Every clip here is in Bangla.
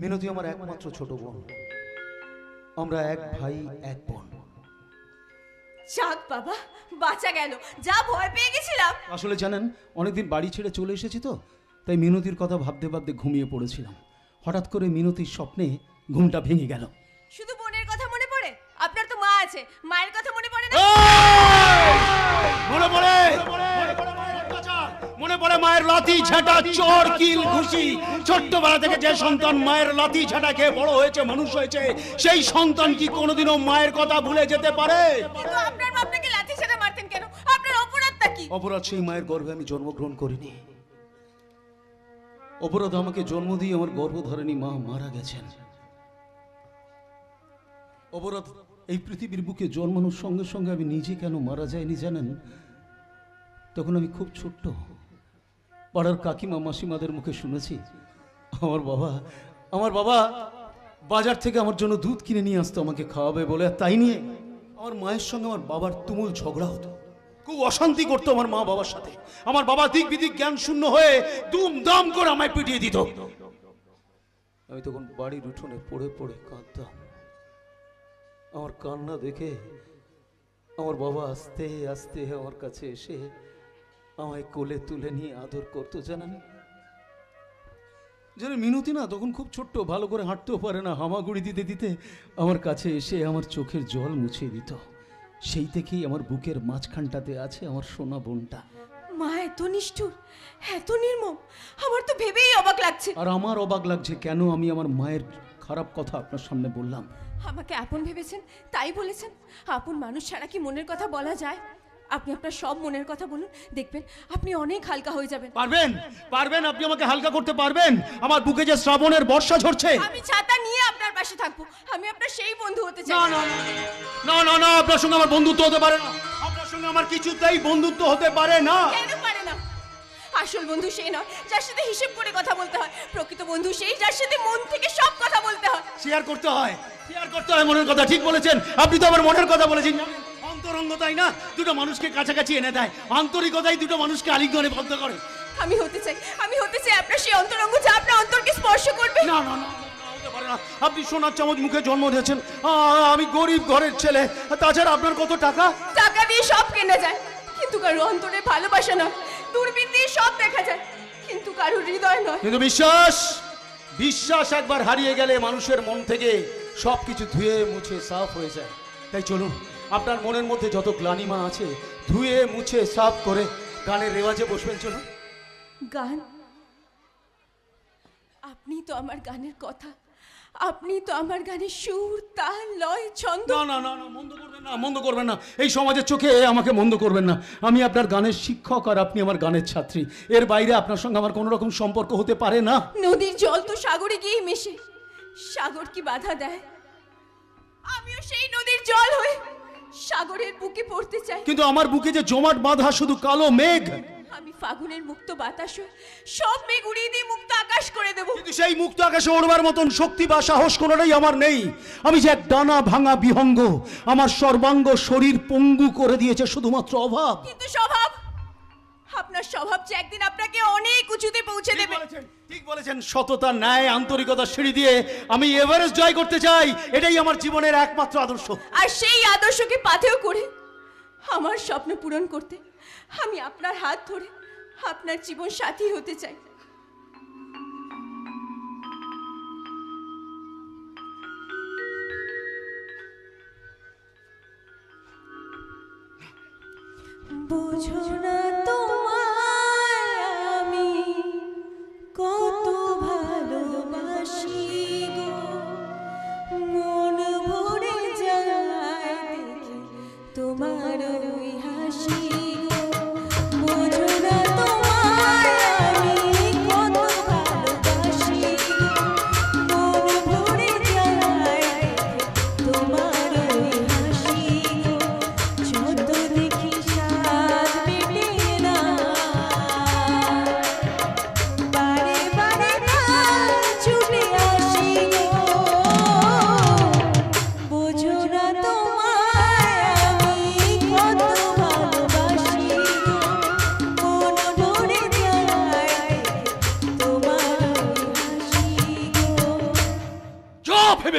মিনতি আমার একমাত্র ছোট বোন। আমরা এক ভাই এক বোন। যাক বাবা বাঁচা গেল। যা ভয় পেয়ে গেছিলাম। আসলে জানেন অনেকদিন বাড়ি ছেড়ে চলে এসেছি তো তাই মিনতির কথা ভাবতে ভাবতে ঘুমিয়ে পড়েছিলাম। হঠাৎ করে মিনতির স্বপ্নে ঘুমটা ভেঙে গেল। শুধু বোনের কথা মনে পড়ে? আপনার তো মা আছে মায়ের কথা মনে পড়ে না? মনে পড়ে! পড়ে মায়ের লাথি ঝাঁটা চোর কিল ঘুষি। ছোট্টবেলা থেকে যে সন্তান মায়ের লাথি ঝাঁটা খেয়ে বড় হয়েছে মানুষ হয়েছে সেই সন্তান কি কোনোদিনও মায়ের কথা ভুলে যেতে পারে? আপনার আপনাকে লাথি ছেড়ে মারতেন কেন? আপনার অপরাধটা কি? অপরাধ সেই মায়ের গর্ভে আমি জন্মগ্রহণ করিনি। অপরাধ আমাকে জন্ম দিয়ে আমার গর্ভধারিণী মা মারা গেছেন। অপরাধ এই পৃথিবীর বুকে জন্মানোর সঙ্গে সঙ্গে আমি নিজে কেন মারা যায়নি জানেন? তখন আমি খুব ছোট্ট পাড়ার কাকিমা, মাসিমাদের মুখে শুনেছি। আমার বাবা আমার বাবা বাজার থেকে আমার জন্য দুধ কিনে নিয়ে আসতো, আমাকে খাওয়াবে বলে, আর তাই নিয়ে আমার মায়ের সঙ্গে আমার বাবার তুমুল ঝগড়া হতো। খুব অশান্তি করতো আমার মা বাবার সাথে। আমার বাবা দিক বিদিক জ্ঞান শূন্য হয়ে দুমদাম করে আমায় পিটিয়ে দিত। আমি তখন বাড়ির উঠোনে পড়ে পড়ে কাঁদতাম। আমার কান্না দেখে আমার বাবা আস্তে আস্তে আমার কাছে এসে আমায় কোলে তুলে নিয়ে আদর করতো জানেন? যেন মিনতি না তখন খুব ছোট্ট ভালো করে হাঁটতেও পারে না হামাগুড়ি দিতে দিতে আমার কাছে এসে আমার চোখের জল মুছিয়ে দিত। সেই থেকেই আমার বুকের মাঝখানটাতে আছে আমার সোনা বোনটা। মা এত নিষ্ঠুর এত নির্মম আমার তো ভেবেই অবাক লাগছে। আর আমার অবাক লাগছে কেন আমি আমার মায়ের খারাপ কথা আপনার সামনে বললাম? আমাকে আপন ভেবেছেন তাই বলেছেন। আপন মানুষ ছাড়া কি মনের কথা বলা যায়? আপনি আপনার সব মনের কথা বলুন দেখবেন আপনি অনেক হালকা হয়ে যাবেন। পারবেন? পারবেন? আপনি আমাকে হালকা করতে পারবেন? আমার বুকে যে শ্রাবণের বর্ষা ঝরছে। আমি ছাতা নিয়ে আপনার পাশে থাকব। আমি আপনার সেই বন্ধু হতে চাই। না না না না না আপনার সঙ্গে আমার বন্ধুত্ব হতে পারে না। আপনার সঙ্গে আমার কিছুতেই বন্ধুত্ব হতে পারে না। কেন পারে না? আসল বন্ধু সেই নয় যার সাথে হিসেব করে কথা বলতে হয়। প্রকৃত বন্ধু সেই যার সাথে মন থেকে সব কথা বলতে হয়। শেয়ার করতে হয়। শেয়ার করতে হয় মনের কথা। ঠিক বলেছেন। আপনি তো আমার মনের কথা বলেছেন অন্তরঙ্গতাই না দুটো মানুষকে কাছাকাছি এনে দেয়। আন্তরিকতাই দুটো মানুষকে আলিঙ্গনে বদ্ধ করে। আমি হতে চাই আমি হতে চাই আপনার সেই অন্তরঙ্গ যা আপনার অন্তরকে স্পর্শ করবে। না না না না, না। আপনি সোনার চামচ মুখে জন্ম দিয়েছেন। আমি গরিব ঘরের ছেলে। তাছাড়া আপনার কত টাকা? টাকা দিয়ে সব কেনা যায় কিন্তু কারও অন্তরে ভালোবাসা নয় দূরবীন দিয়ে সব দেখা যায় কিন্তু কারও হৃদয় নয়। কিন্তু বিশ্বাস বিশ্বাস একবার হারিয়ে গেলে মানুষের মন থেকে সব কিছু ধুয়ে মুছে সাফ হয়ে যায়। তাই চলুন আপনার মনের মধ্যে যত গ্লানিমা আছে ধুয়ে মুছে সাফ করে গানের রেওয়াজে বসবেন চলুন। গান? আপনি তো আমার গানের কথা। আপনি তো আমার গানে সুর তাল লয় ছন্দ। না না না না মন্দ করবেন না মন্দ করবেন না। এই সমাজের চোখে আমাকে মন্দ করবেন না। আমি আপনার গানের শিক্ষক আর আপনি আমার গানের ছাত্রী। এর বাইরে আপনার সঙ্গে আমার কোনো রকম সম্পর্ক হতে পারে না। নদীর জল তো সাগরে গিয়ে মেশে। সাগর কি বাধা দেয়? আমিও সেই নদীর জল হয়ে সাগরের বুকে পড়তে চাই। কিন্তু আমার বুকে যে জমাট বাঁধা শুধু কালো মেঘ। আমি ফাগুনের মুক্ত বাতাস সব মেঘ উড়িয়ে দিয়ে মুক্ত আকাশ করে দেব। কিন্তু সেই মুক্ত আকাশে ওড়বার মতন শক্তি বা সাহস কোনোটাই আমার নেই। আমি যে এক ডানা ভাঙা বিহঙ্গ আমার সর্বাঙ্গ শরীর পঙ্গু করে দিয়েছে শুধুমাত্র অভাব। কিন্তু স্বভাব আপনার স্বভাব যে একদিন আপনাকে অনেক উঁচুতে পৌঁছে দেবে। ঠিক বলেছেন। সততা ন্যায় আন্তরিকতা সিঁড়ি দিয়ে আমি এভারেস্ট জয় করতে চাই এটাই আমার জীবনের একমাত্র আদর্শ। আর সেই আদর্শকে পাথেও করে আমার স্বপ্ন পূরণ করতে আমি আপনার হাত ধরে আপনার জীবন সাথী হতে চাই। বুঝো না তোমার ওই হাসি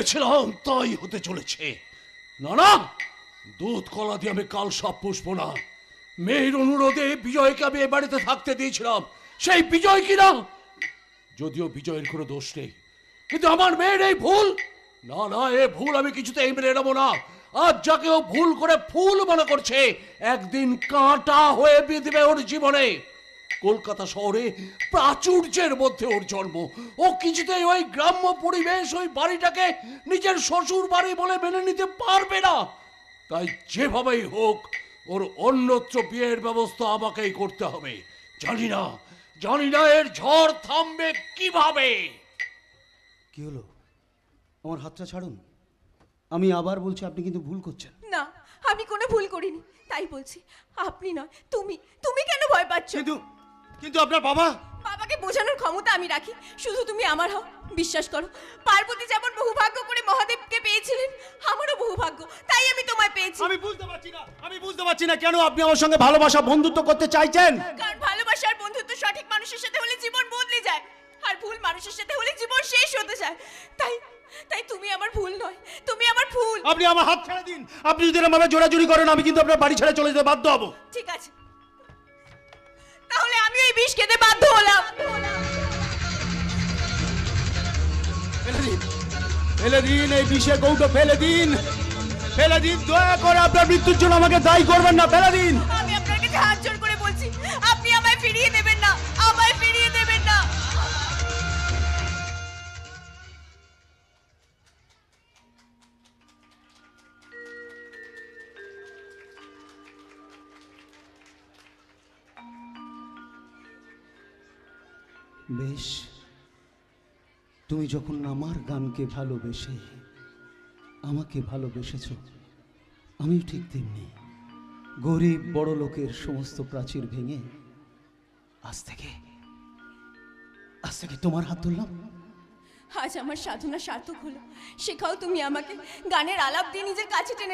ভেবেছিলাম তাই হতে চলেছে। না না দুধ কলা দিয়ে আমি কাল সব পুষবো না। মেয়ের অনুরোধে বিজয়কে আমি এ বাড়িতে থাকতে দিয়েছিলাম। সেই বিজয় কিনা? যদিও বিজয়ের কোনো দোষ নেই, কিন্তু আমার মেয়ের এই ভুল? না না, এ ভুল আমি কিছুতেই মেনে নেব না। আজ যাকে ও ভুল করে ফুল মনে করছে, একদিন কাঁটা হয়ে বিঁধবে ওর জীবনে। কলকাতা শহরে প্রাচুর্যের মধ্যে ওর জন্ম। ও কিছুতেই ওই গ্রাম্য পরিবেশ ওই বাড়িটাকে নিজের শ্বশুর বাড়ি বলে মেনে নিতে পারবে না। তাই যেভাবেই হোক ওর অন্যত্র বিয়ের ব্যবস্থা আমাকেই করতে হবে। জানি না জানি না এর ঝড় থামবে কীভাবে। কি হলো? আমার হাতটা ছাড়ুন। আমি আবার বলছি আপনি কিন্তু ভুল করছেন। না আমি কোনো ভুল করিনি। তাই বলছি আপনি নয় তুমি তুমি কেন ভয় পাচ্ছ? কিন্তু কিন্তু আপনার বাবা? বাবাকে বোঝানোর ক্ষমতা আমি রাখি। শুধু তুমি আমার হও বিশ্বাস করো। পার্বতী যেমন বহু ভাগ্য করে মহাদেবকে পেয়েছিলেন আমারও বহু ভাগ্য তাই আমি তোমায় পেয়েছি। আমি বুঝতে পারছি না আমি বুঝতে পারছি না কেন আপনি আমার সঙ্গে ভালোবাসা বন্ধুত্ব করতে চাইছেন? কারণ ভালোবাসা আর বন্ধুত্ব সঠিক মানুষের সাথে হলে জীবন বদলে যায় আর ভুল মানুষের সাথে হলে জীবন শেষ হতে যায়। তাই তাই তুমি আমার ভুল নয় তুমি আমার ভুল। আপনি আমার হাত ছেড়ে দিন। আপনি যদি আমার জোরাজুরি করেন আমি কিন্তু আপনার বাড়ি ছেড়ে চলে যেতে বাধ্য হব। ঠিক আছে। ফেলে দিন এই বিষে কৌটো ফেলে দিন। ফেলে দিন দয়া করে আপনার মৃত্যুর জন্য আমাকে দায়ী করবেন না ফেলে দিন। আমি আপনার কাছে হাত জোর করে বলছি আপনি আমায় ফিরিয়ে দেবেন না আমায় ফিরিয়ে দেবেন না। বেশ। তুমি যখন আমার গানকে ভালোবেসে, আমাকে ভালোবেসেছ, আমিও ঠিক তেমনি। গরিব বড় লোকের সমস্ত প্রাচীর ভেঙে আজ থেকে আজ থেকে তোমার হাত ধরলাম আজ আমার সাধনা সার্থক হলো। শেখাও তুমি আমাকে। গানের আলাপ দিয়ে নিজের কাছে টেনে